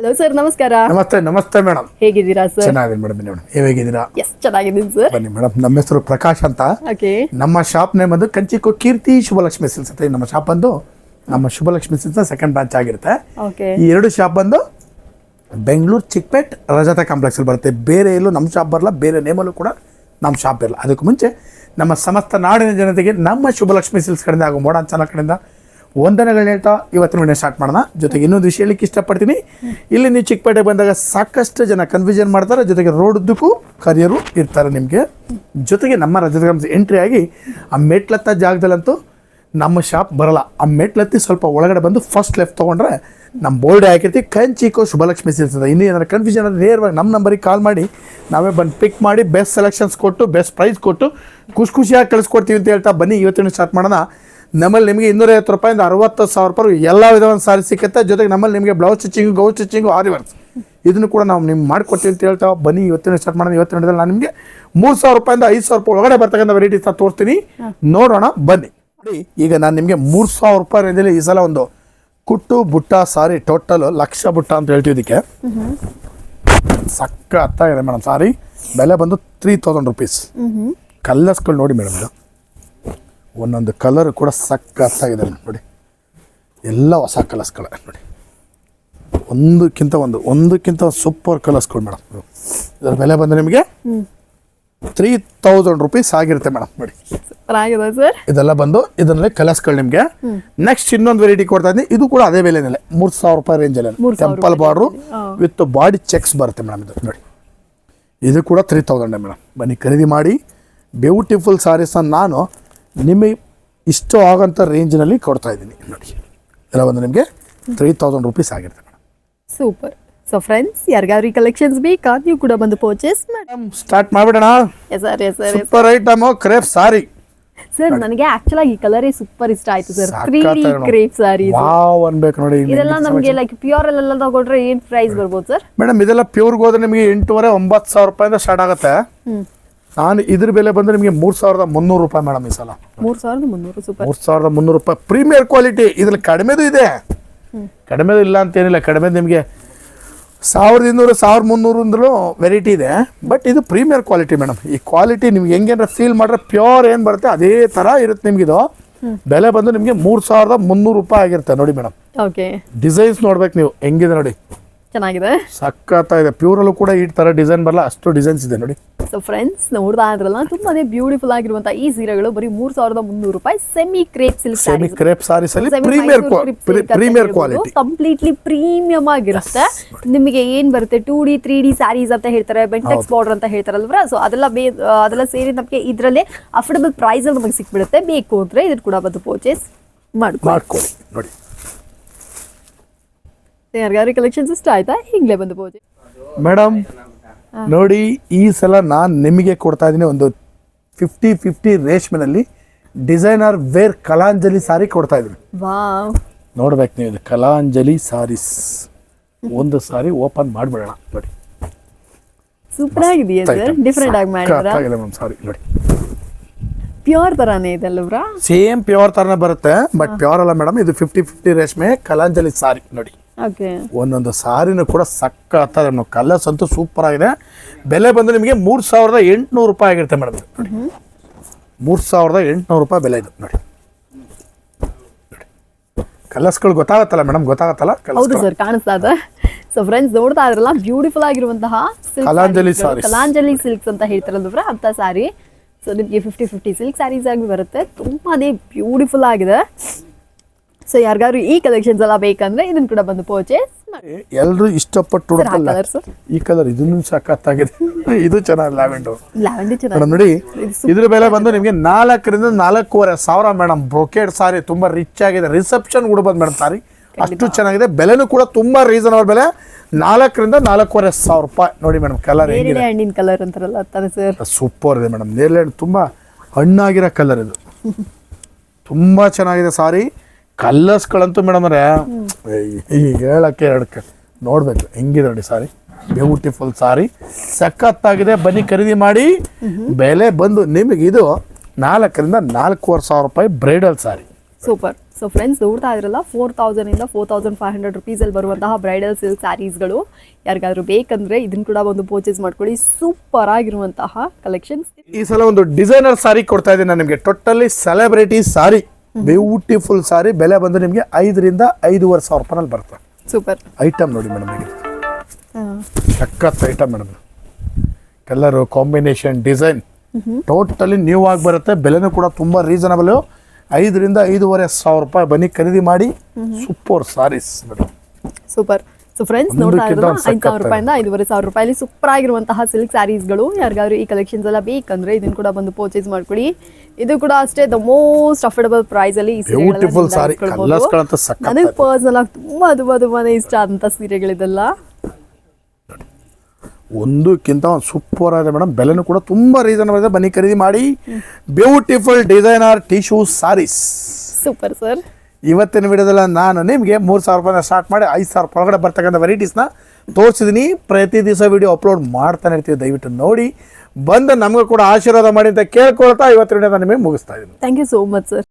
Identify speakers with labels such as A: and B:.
A: Hello sir ನಮಸ್ಕಾರ.
B: ನಮಸ್ತೆ ನಮಸ್ತೆ ಮೇಡಮ್
A: ಹೇಗಿದ್ದೀರಾ ಸರ್
B: ಚೆನ್ನಾಗಿದೆ ಮೇಡಮ್ ಮೇಡಮ್ ಹೇಗಿದ್ದೀರಾ?
A: ಎಸ್ ಚೆನ್ನಾಗಿದ್ದೀನಿ ಸರ್
B: ಬನ್ನಿ ಮೇಡಮ್ ನಮ್ಮ ಹೆಸರು ಪ್ರಕಾಶ್ ಅಂತ.
A: ಓಕೆ
B: ನಮ್ಮ ಶಾಪ್ ನೇಮ್ ಅದು ಕಂಚಿಕೋ ಕೀರ್ತಿ ಶುಭಲಕ್ಷ್ಮಿ ಸಿಲ್ಸ್ ಅಂತ. ನಮ್ಮ ಶಾಪ್ ಬಂದು ನಮ್ಮ ಶುಭಲಕ್ಷ್ಮಿ ಸಿಲ್ಸ್ ಸೆಕೆಂಡ್ ಬ್ರಾಂಚ್ ಆಗಿರುತ್ತೆ.
A: ಓಕೆ
B: ಈ ಎರಡು ಶಾಪ್ ಬಂದು ಬೆಂಗಳೂರು ಚಿಕ್ಕಪೇಟ್ ರಜತ ಕಾಂಪ್ಲೆಕ್ಸಲ್ಲಿ ಬರುತ್ತೆ. ಬೇರೆ ಎಲ್ಲೂ ನಮ್ಮ ಶಾಪ್ ಬರಲ್ಲ. ಬೇರೆ ನೇಮಲ್ಲೂ ಕೂಡ ನಮ್ಮ ಶಾಪ್ ಇರಲ್ಲ. ಅದಕ್ಕೂ ಮುಂಚೆ ನಮ್ಮ ಸಮಸ್ತ ನಾಡಿನ ಜನತೆಗೆ ನಮ್ಮ ಶುಭಲಕ್ಷ್ಮಿ ಸಿಲ್ಸ್ ಕಡೆಯಿಂದ ಹಾಗೂ ಮೋಡಾನ್ ಚಾನಲ್ ಕಡೆಯಿಂದ ವಂದನೆಗಳನ್ನ ಹೇಳ್ತಾ ಇವತ್ತಿನ ವಿಡಿಯೋ ಸ್ಟಾರ್ಟ್ ಮಾಡೋಣ. ಜೊತೆಗೆ ಇನ್ನೊಂದು ವಿಷಯ ಹೇಳಿಕ್ಕೆ ಇಷ್ಟಪಡ್ತೀನಿ. ಇಲ್ಲಿ ನೀವು ಚಿಕ್ಕಪೇಟೆಗೆ ಬಂದಾಗ ಸಾಕಷ್ಟು ಜನ ಕನ್ಫ್ಯೂಷನ್ ಮಾಡ್ತಾರೆ. ಜೊತೆಗೆ ರೋಡ್ ಉದ್ದಕ್ಕೂ ಕರಿಯರು ಇರ್ತಾರೆ ನಿಮಗೆ. ಜೊತೆಗೆ ನಮ್ಮ ರಜತ ಎಂಟ್ರಿ ಆಗಿ ಆ ಮೆಟ್ಲತ್ತ ಜಾಗದಲ್ಲಂತೂ ನಮ್ಮ ಶಾಪ್ ಬರಲ್ಲ. ಆ ಮೆಟ್ಲತ್ತಿ ಸ್ವಲ್ಪ ಒಳಗಡೆ ಬಂದು ಫಸ್ಟ್ ಲೆಫ್ಟ್ ತೊಗೊಂಡ್ರೆ ನಮ್ಮ ಬೋರ್ಡ್ ಹಾಕಿರ್ತೀವಿ. ಕಂಚಿಕೋ ಶುಭಲಕ್ಷ್ಮಿ ಸಿಗ್ತದೆ. ಇನ್ನೂ ಏನಾದ್ರು ಕನ್ಫ್ಯೂಷನ್ ಅಂದರೆ ನೇರವಾಗಿ ನಮ್ಮ ನಂಬರಿಗೆ ಕಾಲ್ ಮಾಡಿ, ನಾವೇ ಬಂದು ಪಿಕ್ ಮಾಡಿ ಬೆಸ್ಟ್ ಸೆಲೆಕ್ಷನ್ಸ್ ಕೊಟ್ಟು ಬೆಸ್ಟ್ ಪ್ರೈಸ್ ಕೊಟ್ಟು, ಖುಷಿ ಖುಷಿಯಾಗಿ ಕಳಿಸ್ಕೊಡ್ತೀವಿ ಅಂತ ಹೇಳ್ತಾ ಬನ್ನಿ. ಇವತ್ತಿನ ಸ್ಟಾರ್ಟ್ ಮಾಡೋಣ. ನಮ್ಮಲ್ಲಿ ನಿಮಗೆ ಇನ್ನೂರೈವತ್ತು ರೂಪಾಯಿಂದ ಅರವತ್ತು ಸಾವಿರ ರೂಪಾಯಿ ಎಲ್ಲ ವಿಧವಾದ ಸಾರಿ ಸಿಕ್ಕತ್ತೆ. ಜೊತೆಗೆ ನಮ್ಮಲ್ಲಿ ನಿಮಗೆ blouse stitching gown stitching aari works ಇದನ್ನು ಕೂಡ ನಾವು ನಿಮ್ಗೆ ಮಾಡಿಕೊಟ್ಟಿ ಅಂತ ಹೇಳ್ತಾ ಬನ್ನಿ ಇವತ್ತಿನ ಸ್ಟಾರ್ಟ್ ಮಾಡೋಣ. ಇವತ್ತಿನ ನಾನು ನಿಮಗೆ ಮೂರು ಸಾವಿರ ರೂಪಾಯಿಂದ ಐದು ಸಾವಿರ ರೂಪಾಯಿ ಒಳಗಡೆ ಬರ್ತಕ್ಕಂಥ ವೆರೈಟೀಸ್ ತೋರಿಸ್ತೀನಿ. ನೋಡೋಣ ಬನ್ನಿ. ನೋಡಿ ಈಗ ನಾನು ನಿಮಗೆ ಮೂರು ಸಾವಿರ ರೂಪಾಯಿ ರೇಂಜಲ್ಲಿ ಈ ಸಲ ಒಂದು ಕುಟ್ಟು ಬುಟ್ಟ ಸಾರಿ ಟೋಟಲ್ ಲಕ್ಷ ಬುಟ್ಟ ಅಂತ ಹೇಳ್ತೀವಿ ಇದಕ್ಕೆ. ಸಕ್ಕ ಇದೆ ಮೇಡಮ್ ಸಾರಿ. ಬೆಲೆ ಬಂದು ತ್ರೀ ತೌಸಂಡ್ ರುಪೀಸ್ ಕಲ್ಲಸ್ಕೊಂಡು ನೋಡಿ ಮೇಡಮ್ ಇದು. ಒಂದೊಂದು ಕಲರ್ ಕೂಡ ಸಕ್ಕತ್ತಾಗಿದೆ ನೋಡಿ. ಎಲ್ಲ ಹೊಸ ಕಲರ್ಸ್ಗಳ ನೋಡಿ. ಒಂದಕ್ಕಿಂತ ಒಂದು ಒಂದಕ್ಕಿಂತ ಸೂಪರ್ ಕಲರ್ಸ್ಗಳು ಮೇಡಮ್ ಇದರ ಬೆಲೆ ಬಂದು ನಿಮಗೆ ತ್ರೀ ತೌಸಂಡ್ ರುಪೀಸ್ ಆಗಿರುತ್ತೆ ಮೇಡಮ್ ನೋಡಿ.
A: ಸರ್.
B: ಇದೆಲ್ಲ ಬಂದು ಇದರಲ್ಲಿ ಕಲರ್ಸ್ಗಳು ನಿಮಗೆ ನೆಕ್ಸ್ಟ್ ಇನ್ನೊಂದು ವೆರೈಟಿ ಕೊಡ್ತಾ ಇದ್ದೀನಿ. ಇದು ಕೂಡ ಅದೇ ಬೆಲೆನಲ್ಲೇ ಮೂರು ಸಾವಿರ ರೂಪಾಯಿ ರೇಂಜಲ್ಲಿ temple border with body checks ಬರುತ್ತೆ ಮೇಡಮ್ ಇದು ನೋಡಿ. ಇದು ಕೂಡ ತ್ರೀ ತೌಸಂಡೇ ಮೇಡಮ್ ಬನ್ನಿ ಖರೀದಿ ಮಾಡಿ. ಬ್ಯೂಟಿಫುಲ್ ಸಾರೀಸನ್ನು ನಾನು ನಿಮಗೆ ಇಷ್ಟ ಆಗೋಂಥ ರೇಂಜ್ನಲ್ಲಿ ಕೊಡ್ತಾ ಇದ್ದೀನಿ. ನೋಡಿ. ಎಲ್ಲ ಒಂದು ನಿಮಗೆ ತ್ರೀ ತೌಸಂಡ್ ರುಪೀಸ್ ಆಗಿರುತ್ತೆ ಮೇಡಮ್
A: ಸೂಪರ್ ಸೊ ಫ್ರೆಂಡ್ಸ್ ಯಾರಿಗಾದ್ರೂ ಈ ಕಲೆಕ್ಷನ್ಸ್ ಬೇಕಾ? ನೀವು ಕೂಡ ಬಂದು ಪರ್ಚೇಸ್ ಮಾಡಿ.
B: ಸ್ಟಾರ್ಟ್ ಮಾಡಿಬಿಡೋಣ.
A: Yes sir yes sir
B: super item crepe sari
A: sir ನನಗೆ ಆಕ್ಚುಲ್ ಆಗಿ ಈ ಕಲರ್ ಸೂಪರ್ ಇಷ್ಟ ಆಯ್ತು sir
B: creamy
A: crepe sari
B: wow ಅನ್ಬೇಕು ನೋಡಿ.
A: ಇದೆಲ್ಲ ನಮಗೆ ಲೈಕ್ ಪ್ಯೂರ್ ಅಲ್ಲೆಲ್ಲ ತಗೊಂಡ್ರೆ ಏನ್ ಪ್ರೈಸ್ ಬರ್ಬೋದು ಸರ್
B: ಮೇಡಮ್ ಇದೆಲ್ಲ ಪ್ಯೂರ್ಗೆ ಹೋದ್ರೆ ನಿಮಗೆ ಎಂಟೂವರೆ ಒಂಬತ್ತು ಸಾವಿರ ರೂಪಾಯಿಂದ ಸ್ಟಾರ್ಟ್ ಆಗುತ್ತೆ. ನಾನು ಇದ್ರ ಬೆಲೆ ಬಂದ್ರೆ ನಿಮಗೆ ಮೂರು ಸಾವಿರದ ಮುನ್ನೂರು ರೂಪಾಯಿ ಮೇಡಮ್ ಈ ಸಲ.
A: ಮೂರ್ ಸಾವಿರದ ಮುನ್ನೂರು ಸೂಪರ್.
B: ಮೂರು ಸಾವಿರದ ಮುನ್ನೂರು ರೂಪಾಯಿ. ಪ್ರೀಮಿಯರ್ ಕ್ವಾಲಿಟಿ ಇದ್ರಲ್ಲಿ ಕಡಿಮೆದು ಇದೆ. ಕಡಿಮೆದು ಇಲ್ಲ ಅಂತೇನಿಲ್ಲ. ಕಡಿಮೆ ನಿಮಗೆ ಸಾವಿರದ ಇನ್ನೂರು ಸಾವಿರದ ಮುನ್ನೂರು ಅಂದ್ರೂ ವೆರೈಟಿ ಇದೆ. ಬಟ್ ಇದು ಪ್ರೀಮಿಯರ್ ಕ್ವಾಲಿಟಿ ಮೇಡಮ್ ಈ ಕ್ವಾಲಿಟಿ ನಿಮ್ಗೆ ಹೆಂಗೇನಾರ ಫೀಲ್ ಮಾಡ್ರೆ ಪ್ಯೂರ್ ಏನು ಬರುತ್ತೆ ಅದೇ ಥರ ಇರುತ್ತೆ ಇದು. ಬೆಲೆ ಬಂದು ನಿಮಗೆ ಮೂರು ಸಾವಿರದ ಮುನ್ನೂರು ರೂಪಾಯಿ ಆಗಿರುತ್ತೆ ನೋಡಿ ಮೇಡಮ್
A: ಓಕೆ
B: ಡಿಸೈನ್ಸ್ ನೋಡ್ಬೇಕು ನೀವು. ಹೆಂಗಿದೆ ನೋಡಿ.
A: ಚೆನ್ನಾಗಿದೆ.
B: ಸಕ್ಕತ್ತ ಇದೆ ಪ್ಯೂರಲ್ಲೂ ಕೂಡ ಈ ಥರ ಡಿಸೈನ್ ಬರಲ್ಲ ಅಷ್ಟು ಡಿಸೈನ್ಸ್ ಇದೆ ನೋಡಿ.
A: ಸೊ ಫ್ರೆಂಡ್ಸ್ ನೋಡ್ತಾ ಇದ್ರಲ್ಲ ತುಂಬಾನೇ ಬ್ಯೂಟಿಫುಲ್ ಆಗಿರುವಂತ ಈ ಸೀರೆಗಳು ಬರೀ ಮೂರ್ ಸಾವಿರದ ಮುನ್ನೂರು ರೂಪಾಯಿ semi crepe silk
B: semi crepe saris ಅಲ್ಲಿ premier premier quality
A: completely premium ಆಗಿರುತ್ತೆ. ನಿಮಗೆ ಏನ್ ಬರುತ್ತೆ? Two D three D saris ಅಂತ ಹೇಳ್ತಾರೆ ಬೆಂಟೆಕ್ಸ್ ಬಾರ್ಡರ್ ಅಂತ ಹೇಳ್ತಾರಲ್ವ ಸೊ ಅದೆಲ್ಲ ಬೇ ಅದೆಲ್ಲ ಸೇರಿ ನಮಗೆ ಇದರಲ್ಲೇ ಅಫೋರ್ಡಬಲ್ ಪ್ರೈಸ್ ಅಲ್ಲಿ ನಮಗೆ ಸಿಕ್ಬಿಡುತ್ತೆ. ಬೇಕು ಅಂದ್ರೆ ಇದನ್ನ ಕೂಡ ಬಂದು ಪರ್ಚೇಸ್ ಮಾಡ್ಕೊಳ್ಳಿ
B: ನೋಡಿ.
A: ಯಾರಿಗಾರು ಕಲೆಕ್ಷನ್ಸ್ ಇಷ್ಟ ಆಯ್ತಾ ಈಗಲೇ ಬಂದು
B: ಮೇಡಮ್ ನೋಡಿ ಈ ಸಲ ನಾನು ನಿಮಗೆ ಕೊಡ್ತಾ ಇದ್ದೀನಿ ಒಂದು ಫಿಫ್ಟಿ ಫಿಫ್ಟಿ ರೇಷ್ಮೆನಲ್ಲಿ ಡಿಸೈನರ್ ವೇರ್ ಕಲಾಂಜಲಿ ಸಾರಿ ಕೊಡ್ತಾ ಇದ್ದೀನಿ. ನೋಡ್ಬೇಕು ನೀವು ಇದು ಕಲಾಂಜಲಿ ಸಾರೀಸ್ ಒಂದು ಸಾರಿ ಓಪನ್ ಮಾಡಿಬಿಡೋಣ ನೋಡಿ.
A: ಸೂಪರ್ ಆಗಿದೆಯಾ ಸರ್ ಡಿಫ್ರೆಂಟ್ ಆಗಿ ಮಾಡಿದ್ರ?
B: ಮ್ಯಾಮ್ ಸಾರಿ ನೋಡಿ.
A: ಪ್ಯೂರ್ ತರಾನೇ ಇದೆ
B: ಸೇಮ್ ಪ್ಯೂರ್ ತರನೇ ಬರುತ್ತೆ ಬಟ್ ಪ್ಯೂರ್ ಅಲ್ಲ ಮೇಡಮ್ ಇದು ಫಿಫ್ಟಿ ಫಿಫ್ಟಿ ರೇಷ್ಮೆ ಕಲಾಂಜಲಿ ಸಾರಿ ನೋಡಿ. ಒಂದೊಂದು ಸಾರಿನೂ ಕೂಡ ಸಕ್ಕತ್ತ ಕಲರ್ಸ್ ಅಂತೂ ಸೂಪರ್ ಆಗಿದೆ. ಬೆಲೆ ಬಂದು ನಿಮಗೆ ಮೂರು ಸಾವಿರದ ಎಂಟುನೂರು ರೂಪಾಯಿ ಆಗಿರುತ್ತೆ ಮೇಡಮ್ ನೋಡಿ ಮೂರು ಸಾವಿರದ ಎಂಟುನೂರು ರೂಪಾಯಿ ಬೆಲೆ ಇದು ನೋಡಿ. ಕಲರ್ಸ್ಗಳು ಗೊತ್ತಾಗತ್ತಲ್ಲ ಮೇಡಮ್ ಗೊತ್ತಾಗತ್ತಲ್ಲ
A: ಹೌದು ಸರ್ ಕಾಣಿಸ್ತಾ ಇದೆ. ಸೊ ಫ್ರೆಂಡ್ಸ್ ನೋಡ್ತಾ ಇದ್ರಲ್ಲ ಬ್ಯೂಟಿಫುಲ್ ಆಗಿರುವಂತಹ
B: ಕಲಾಂಜಲಿ ಸಾರಿ
A: ಕಲಾಂಜಲಿ ಸಿಲ್ಕ್ಸ್ ಅಂತ ಹೇಳ್ತಾರಲ್ವ ಅಂತ ಸ್ಯಾರಿ ಸೊ ನಿಮಗೆ ಫಿಫ್ಟಿ ಫಿಫ್ಟಿ ಸಿಲ್ಕ್ ಸ್ಯಾರೀಸ್ ಆಗಿ ಬರುತ್ತೆ. ತುಂಬಾನೇ ಬ್ಯೂಟಿಫುಲ್ ಆಗಿದೆ. ಸೊ ಯಾರಿಗಾದ್ರು ಈ ಕಲೆಕ್ಷನ್ಸ್ ಎಲ್ಲ ಬೇಕಂದ್ರೆ ಇದನ್ನ ಕೂಡ ಬಂದು ಪರ್ಚೇಸ್
B: ಎಲ್ಲರೂ ಇಷ್ಟಪಟ್ಟು ಈ ಕಲರ್ ಇದನ್ನು ಸಖತ್ತಾಗಿದೆ ಇದು ಚೆನ್ನಾಗಿ ಲ್ಯಾವೆಂಡರ್.
A: ಲ್ಯಾವೆಂಡರ್
B: ನೋಡಿ ಇದ್ರ ಬೆಲೆ ಬಂದು ನಿಮಗೆ ನಾಲ್ಕರಿಂದ ನಾಲ್ಕೂವರೆ ಸಾವಿರ ಮೇಡಮ್ ಬ್ರೊಕೇಡ್ ಸಾರಿ ತುಂಬಾ ರಿಚ್ ಆಗಿದೆ. ರಿಸೆಪ್ಷನ್ ಕೂಡ ಬಂದು ಮೇಡಮ್ ಸಾರಿ ಅಷ್ಟು ಚೆನ್ನಾಗಿದೆ. ಬೆಲೆನೂ ಕೂಡ ತುಂಬಾ ರೀಸನಬಲ್ ಬೆಲೆ. ನಾಲ್ಕರಿಂದ ನಾಲ್ಕೂವರೆ ಸಾವಿರ ರೂಪಾಯಿ. ನೋಡಿ ಮೇಡಮ್ ಕಲರ್ ಹೇಗಿದೆ.
A: ಹಣ್ಣಿನ ಕಲರ್ ಅಂತಾರಲ್ಲ ಸರ್
B: ಸೂಪರ್ ಇದೆ ಮೇಡಮ್. ನೇರಳೆ ಹಣ್ಣು ತುಂಬಾ ಹಣ್ಣಾಗಿರೋ ಕಲರ್ ಇದು. ತುಂಬಾ ಚೆನ್ನಾಗಿದೆ ಸಾರಿ ಕಲರ್ಸ್ಗಳಂತೂ ಮೇಡಮ್ ಅವರೇ. ಈಗ ಹೇಳಕ್ಕೆ ಎರಡಕ್ಕೆ ನೋಡ್ಬೇಕು ಹೆಂಗಿದೆ ನೋಡಿ ಸಾರಿ. ಬ್ಯೂಟಿಫುಲ್ ಸಾರಿ. ಸಖತ್ತಾಗಿದೆ ಬನ್ನಿ ಖರೀದಿ ಮಾಡಿ. ಬೆಲೆ ಬಂದು ನಿಮಗೆ ಇದು ನಾಲ್ಕರಿಂದ ನಾಲ್ಕೂವರೆ ಸಾವಿರ ರೂಪಾಯಿ bridal sari.
A: Super. So friends ನೋಡ್ತಾ ಇದ್ರಲ್ಲ ಫೋರ್ ಇಂದ ಫೋರ್ ತೌಸಂಡ್ ಫೈವ್ ಹಂಡ್ರೆಡ್ ರುಪೀಸಲ್ಲಿ ಬರುವಂತಹ ಬ್ರೈಡಲ್ ಸಿಲ್ಕ್ ಸ್ಯಾರೀಸ್ಗಳು ಯಾರಿಗಾದ್ರೂ ಬೇಕಂದ್ರೆ ಇದನ್ನ ಕೂಡ ಒಂದು ಪರ್ಚೇಸ್ ಮಾಡ್ಕೊಳ್ಳಿ. ಸೂಪರ್ ಆಗಿರುವಂತಹ ಕಲೆಕ್ಷನ್ಸ್
B: ಈ ಸಲ ಒಂದು ಡಿಸೈನರ್ ಸಾರಿ ಕೊಡ್ತಾ ಇದ್ದೀನಿ ನಾನು ನಿಮಗೆ. Totally celebrity sari. Beautiful sari ಬೆಲೆ ಬಂದು ನಿಮಗೆ ಐದರಿಂದ ಐದೂವರೆ ಸಾವಿರ ರೂಪಾಯಿನಲ್ಲಿ ಬರುತ್ತೆ.
A: ಸೂಪರ್
B: ಐಟಮ್ ನೋಡಿ ಮೇಡಮ್ ಹೇಗೆ. ಸಖತ್ item madam colour combination design totally new ಆಗಿ ಬರುತ್ತೆ. ಬೆಲೆನೂ ಕೂಡ ತುಂಬ ರೀಸನಬಲ್ ಐದರಿಂದ ಐದೂವರೆ ಸಾವಿರ ರೂಪಾಯಿ ಬನ್ನಿ ಖರೀದಿ ಮಾಡಿ. Super saris madam
A: super so friends ನೋಡ್ತಾ ಇರೋದು ಐದು ಸಾವಿರ ರೂಪಾಯಿಂದ ಐದೂವರೆ ಸಾವಿರ ರೂಪಾಯಿ. ಸೂಪರ್ ಆಗಿರುವಂತಹ ಸಿಲ್ಕ್ ಸ್ಯಾರೀಸ್ಗಳು ಯಾರಿಗಾದ್ರು ಈ ಕಲೆಕ್ಷನ್ಸ್ ಎಲ್ಲ ಬೇಕಂದ್ರೆ ಇದನ್ನ ಕೂಡ ಬಂದು ಪರ್ಚೇಸ್ ಮಾಡ್ಕೊಳ್ಳಿ ಇದು ಕೂಡ ಅಷ್ಟೇ ದ ಮೋಸ್ಟ್ ಅಫೋರ್ಡಬಲ್ ಪ್ರೈಸ್ ಅಲ್ಲಿ ನನಗೆ. ಪರ್ಸನಲ್ ಆಗಿ ತುಂಬಾ ತುಂಬಾ ತುಂಬಾನೇ ಇಷ್ಟ ಆದಂತ ಸೀರೆಗಳಿದೆಲ್ಲ.
B: ಒಂದಕ್ಕಿಂತ ಒಂದು ಸೂಪರ್ ಆಗಿದೆ ಮೇಡಮ್ ಬೆಲೆನೂ ಕೂಡ ತುಂಬ ರೀಸನಬಲ್ ಇದೆ. ಬನ್ನಿ ಖರೀದಿ ಮಾಡಿ. Beautiful designer tissue saris
A: super sir
B: ಇವತ್ತಿನ ವಿಡಿಯೋದಲ್ಲಿ ನಾನು ನಿಮಗೆ ಮೂರು ಸಾವಿರ ರೂಪಾಯಿನ ಸ್ಟಾರ್ಟ್ ಮಾಡಿ ಐದು ಸಾವಿರ ರೂಪಾಯಿ ಒಳಗಡೆ ಬರ್ತಕ್ಕಂಥ ವೆರೈಟೀಸ್ನ ತೋರಿಸಿದ್ದೀನಿ ಪ್ರತಿ ದಿವಸ ವಿಡಿಯೋ ಅಪ್ಲೋಡ್ ಮಾಡ್ತಾನೆ ಇರ್ತೀವಿ. ದಯವಿಟ್ಟು ನೋಡಿ. ಬಂದು ನಮಗೂ ಕೂಡ ಆಶೀರ್ವಾದ ಮಾಡಿ ಅಂತ ಕೇಳ್ಕೊಳ್ತಾ ಇವತ್ತಿನ ವಿಡಿಯೋನ ನಿಮಗೆ ಮುಗಿಸ್ತಾ ಇದ್ದೀನಿ.
A: Thank you so much sir